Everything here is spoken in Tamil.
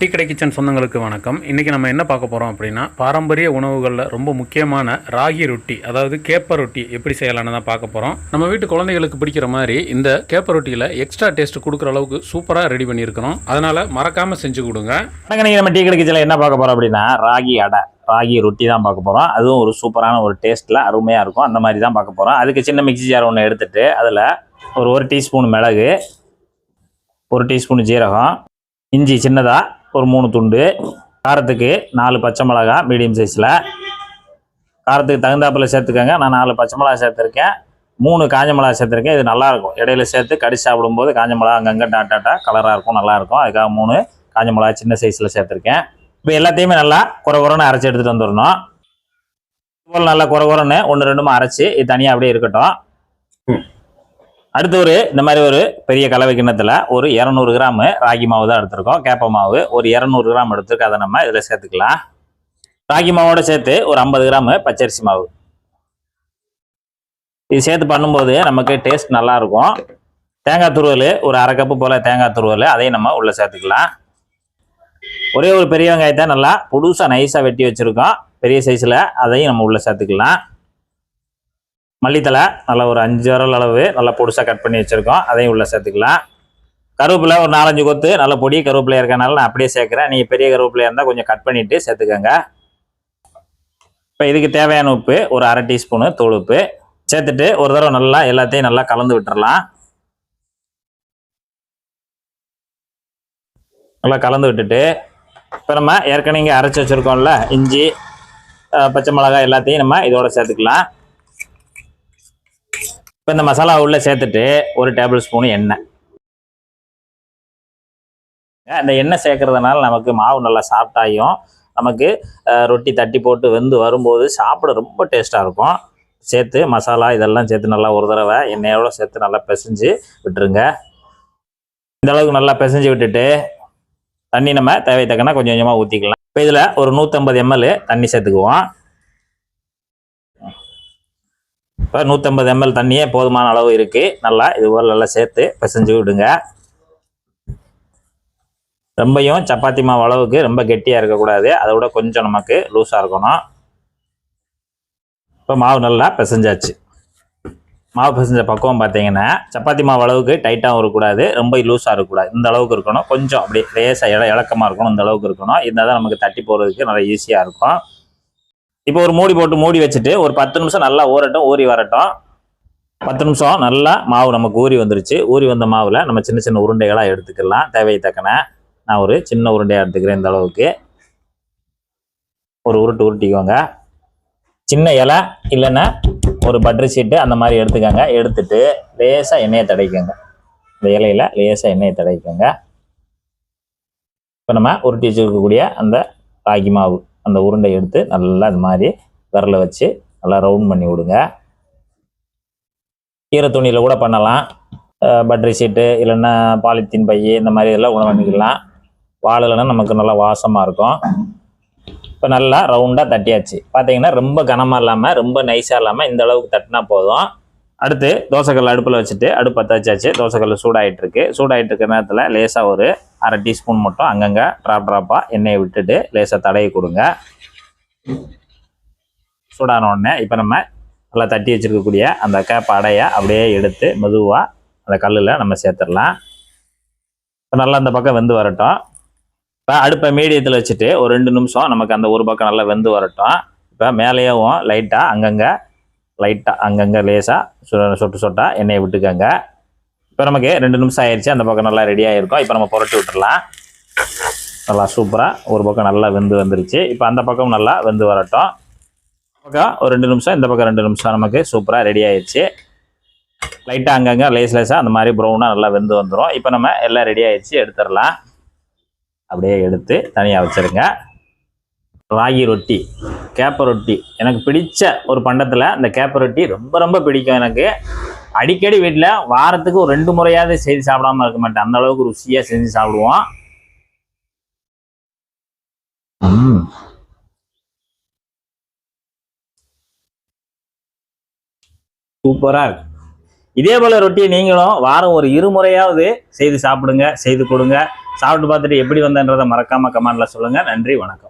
டீ கடை கிச்சன் சொந்தங்களுக்கு வணக்கம். இன்றைக்கி நம்ம என்ன பார்க்க போகிறோம் அப்படின்னா பாரம்பரிய உணவுகளில் ரொம்ப முக்கியமான ராகி ரொட்டி அதாவது கேப்ப ரொட்டி எப்படி செய்யலான்னு தான் பார்க்க போகிறோம் நம்ம வீட்டு குழந்தைகளுக்கு பிடிக்கிற மாதிரி இந்த கேப்ப ரொட்டியில் எக்ஸ்ட்ரா டேஸ்ட் கொடுக்குற அளவுக்கு சூப்பராக ரெடி பண்ணியிருக்கிறோம் அதனால் மறக்காமல் செஞ்சு கொடுங்க. வணக்கம் நம்ம டீ கடை கிச்சனில் என்ன பார்க்க போகிறோம் அப்படின்னா ராகி அடை ராகி ரொட்டி தான் பார்க்க போகிறோம் அதுவும் ஒரு சூப்பரான ஒரு டேஸ்ட்டில் அருமையாக இருக்கும். அந்த மாதிரி தான் பார்க்க போகிறோம் அதுக்கு சின்ன மிக்ஸி ஜார் ஒன்று எடுத்துகிட்டு அதில் ஒரு ஒரு டீஸ்பூன் மிளகு ஒரு டீஸ்பூன் ஜீரகம் இஞ்சி சின்னதாக ஒரு மூணு துண்டு காரத்துக்கு நாலு பச்சை மிளகா மீடியம் சைஸில் காரத்துக்கு தகுந்தாப்பில் சேர்த்துக்கோங்க. நான் நாலு பச்சை மிளகா சேர்த்துருக்கேன். மூணு காஞ்ச மிளகா சேர்த்துருக்கேன். இது நல்லாயிருக்கும் இடையில சேர்த்து கடிச்சு சாப்பிடும்போது காஞ்ச மிளகா அங்கங்கே டாட்டாட்டா கலராக இருக்கும் நல்லாயிருக்கும் அதுக்காக மூணு காஞ்ச மிளகா சின்ன சைஸில் சேர்த்துருக்கேன். இப்போ எல்லாத்தையுமே நல்லா குறை குறைன்னு அரைச்சி எடுத்துகிட்டு வந்துடணும். இதுபோல் நல்லா குறை குறைன்னு ஒன்று ரெண்டுமா அரைச்சி இது தனியாக அப்படியே இருக்கட்டும். அடுத்து ஒரு இந்த மாதிரி ஒரு பெரிய கலவை கிண்ணத்தில் ஒரு இரநூறு கிராம் ராகி மாவு தான் எடுத்திருக்கோம். கேப்ப மாவு ஒரு இரநூறு கிராம் எடுத்துருக்கு. அதை நம்ம இதில் சேர்த்துக்கலாம். ராகி மாவோட சேர்த்து ஒரு ஐம்பது கிராம் பச்சரிசி மாவு. இது சேர்த்து பண்ணும்போது நமக்கு டேஸ்ட் நல்லாயிருக்கும் தேங்காய் துருவல் ஒரு அரை கப்பு போல் தேங்காய் துருவல் அதையும் நம்ம உள்ளே சேர்த்துக்கலாம். ஒரே ஒரு பெரிய வெங்காயத்தை நல்லா புதுசாக நைஸாக வெட்டி வச்சுருக்கோம். பெரிய சைஸில் அதையும் நம்ம உள்ளே சேர்த்துக்கலாம். மல்லித்தலை நல்லா ஒரு அஞ்சு வரல் அளவு நல்லா பொடுசாக கட் பண்ணி வச்சுருக்கோம். அதையும் உள்ளே சேர்த்துக்கலாம். கருவேப்பிலை ஒரு நாலஞ்சு கொத்து நல்ல பொடி கருவேப்பிலையாக இருக்கனால நான் அப்படியே சேர்க்குறேன். நீங்கள் பெரிய கருவேப்பிலையாக இருந்தால் கொஞ்சம் கட் பண்ணிவிட்டு சேர்த்துக்கோங்க. இப்போ இதுக்கு தேவையான உப்பு ஒரு அரை டீஸ்பூனு தூள் உப்பு. சேர்த்துட்டு ஒரு தடவை நல்லா எல்லாத்தையும் நல்லா கலந்து விட்டுறலாம். நல்லா கலந்து விட்டுட்டு இப்போ நம்ம ஏற்கனவே இங்கே அரைச்சி வச்சுருக்கோம்ல இஞ்சி பச்சை மிளகாய் எல்லாத்தையும் நம்ம இதோட சேர்த்துக்கலாம். இப்போ இந்த மசாலா உள்ளே சேர்த்துட்டு ஒரு டேபிள் ஸ்பூன் எண்ணெய். இந்த எண்ணெய் சேர்க்கறதுனால நமக்கு மாவு நல்லா சாஃப்டாயும் நமக்கு ரொட்டி தட்டி போட்டு வெந்து வரும்போது சாப்பிட ரொம்ப டேஸ்ட்டாக இருக்கும். சேர்த்து மசாலா இதெல்லாம் சேர்த்து நல்லா ஒரு தடவை எண்ணெயோடு சேர்த்து நல்லா பிசைஞ்சு விட்டுருங்க. இந்த அளவுக்கு நல்லா பிசைஞ்சு விட்டுட்டு தண்ணி நம்ம தேவை தக்கனா கொஞ்சம் கொஞ்சமாக ஊற்றிக்கலாம் இப்போ இதில் ஒரு நூற்றம்பது எம்எல் தண்ணி சேர்த்துக்குவோம். இப்போ நூற்றம்பது எம்எல் தண்ணியே போதுமான அளவு இருக்குது நல்லா இது போல் நல்லா சேர்த்து பிசைஞ்சு விடுங்க. ரொம்பையும் சப்பாத்தி மாவு அளவுக்கு ரொம்ப கெட்டியாக இருக்கக்கூடாது. அதை விட கொஞ்சம் நமக்கு லூஸாக இருக்கணும். இப்போ மாவு நல்லா பிசைஞ்சாச்சு. மாவு பிசைஞ்ச பக்குவம் பார்த்தீங்கன்னா சப்பாத்தி மாவு அளவுக்கு டைட்டாகவும் இருக்கக்கூடாது. ரொம்ப லூஸாக இருக்கக்கூடாது. இந்த அளவுக்கு இருக்கணும். கொஞ்சம் அப்படி லேசாக இட இலக்கமாக இருக்கணும். இந்த அளவுக்கு இருக்கணும். இருந்தால் தான் நமக்கு தட்டி போகிறதுக்கு நல்லா ஈஸியாக இருக்கும். இப்போ ஒரு மூடி போட்டு மூடி வச்சுட்டு ஒரு பத்து நிமிஷம் நல்லா ஊறட்டும் ஊறி வரட்டும். பத்து நிமிஷம் நல்லா மாவு நமக்கு ஊறி வந்துருச்சு. ஊறி வந்த மாவில் நம்ம சின்ன சின்ன உருண்டைகளாக எடுத்துக்கலாம். தேவையை தக்கன நான் ஒரு சின்ன உருண்டையாக எடுத்துக்கிறேன் இந்த அளவுக்கு. ஒரு உருட்டு உருட்டிக்கோங்க. சின்ன இலை இல்லைன்னா ஒரு பட்டர் ஷீட்டு அந்த மாதிரி எடுத்துக்கோங்க. எடுத்துட்டு லேசாக எண்ணெயை தடைக்கோங்க இந்த இலையில லேசாக எண்ணெயை தடைக்கோங்க இப்போ நம்ம உருட்டி வச்சுருக்கக்கூடிய அந்த ராகி மாவு. அந்த உருண்டை எடுத்து நல்லா இது மாதிரி விரல வச்சு நல்லா ரவுண்ட் பண்ணி விடுங்க. ஈர துணியில் கூட பண்ணலாம். பட்டர் ஷீட்டு இல்லைன்னா பாலித்தீன் பை இந்த மாதிரி இதெல்லாம் உணவு பண்ணிக்கலாம். வாழலைன்னா நமக்கு நல்லா வாசமாக இருக்கும். இப்போ நல்லா ரவுண்டாக தட்டியாச்சு. பார்த்தீங்கன்னா ரொம்ப கனமாக இல்லாமல் ரொம்ப நைஸாக இல்லாமல் இந்த அளவுக்கு தட்டினா போதும். அடுத்து தோசைக்கல் அடுப்பில் வச்சுட்டு அடுப்பு பற்ற தோசைக்கல் சூடாகிட்டு இருக்கு சூடாகிட்டு இருக்க நேரத்தில் லேசாக ஒரு அரை டீஸ்பூன் மட்டும் அங்கங்கே ட்ராப் ட்ராப்பாக எண்ணெயை விட்டுட்டு லேசாக தடவி கொடுங்க. சூடான உடனே இப்போ நம்ம நல்லா தட்டி வச்சிருக்கக்கூடிய அந்த கேப் அடையை அப்படியே எடுத்து மெதுவாக அந்த கல்லில் நம்ம சேர்த்துடலாம். இப்போ நல்லா அந்த பக்கம் வெந்து வரட்டும். இப்போ அடுப்பை மீடியத்தில் வச்சுட்டு ஒரு ரெண்டு நிமிஷம் நமக்கு அந்த ஒரு பக்கம் நல்லா வெந்து வரட்டும். இப்போ மேலேயும் லைட்டாக அங்கங்கே லைட்டாக அங்கங்கே லேசாக சு சொட்டு சொட்டாக எண்ணெயை விட்டுக்கோங்க. இப்போ நமக்கு ரெண்டு நிமிஷம் ஆயிடுச்சு அந்த பக்கம் நல்லா ரெடியாக இருக்கும் இப்போ நம்ம புரட்டி விட்டுடலாம் நல்லா சூப்பராக ஒரு பக்கம் நல்லா வெந்து வந்துருச்சு. இப்போ அந்த பக்கம் நல்லா வெந்து வரட்டும். பக்கம் ஒரு ரெண்டு நிமிஷம் இந்த பக்கம் ரெண்டு நிமிஷம் நமக்கு சூப்பராக ரெடி ஆயிடுச்சு லைட்டாக அங்கங்கே லேஸ் லேஸாக அந்த மாதிரி ப்ரௌனாக நல்லா வெந்து வந்துடும் இப்போ நம்ம எல்லாம் ரெடி ஆயிடுச்சு எடுத்துடலாம். அப்படியே எடுத்து தனியாக வச்சுருங்க. ராகி ரொட்டி கேப்ப ரொட்டி. எனக்கு பிடிச்ச ஒரு பண்டத்தில் இந்த கேப்ப ரொட்டி ரொம்ப ரொம்ப பிடிக்கும் எனக்கு. அடிக்கடி வீட்டில் வாரத்துக்கு ஒரு ரெண்டு முறையாவது செய்து சாப்பிடாம இருக்க மாட்டேன். அந்த அளவுக்கு ருசியாக செஞ்சு சாப்பிடுவோம். சூப்பராக சூப்பரா இருக்கு. இதே போல ரொட்டியை நீங்களும் வாரம் ஒரு இருமுறையாவது செய்து சாப்பிடுங்க செய்து கொடுங்க. சாப்பிட்டு பார்த்துட்டு எப்படி வந்தன்றதை மறக்காம கமெண்ட்ல சொல்லுங்க. நன்றி வணக்கம்.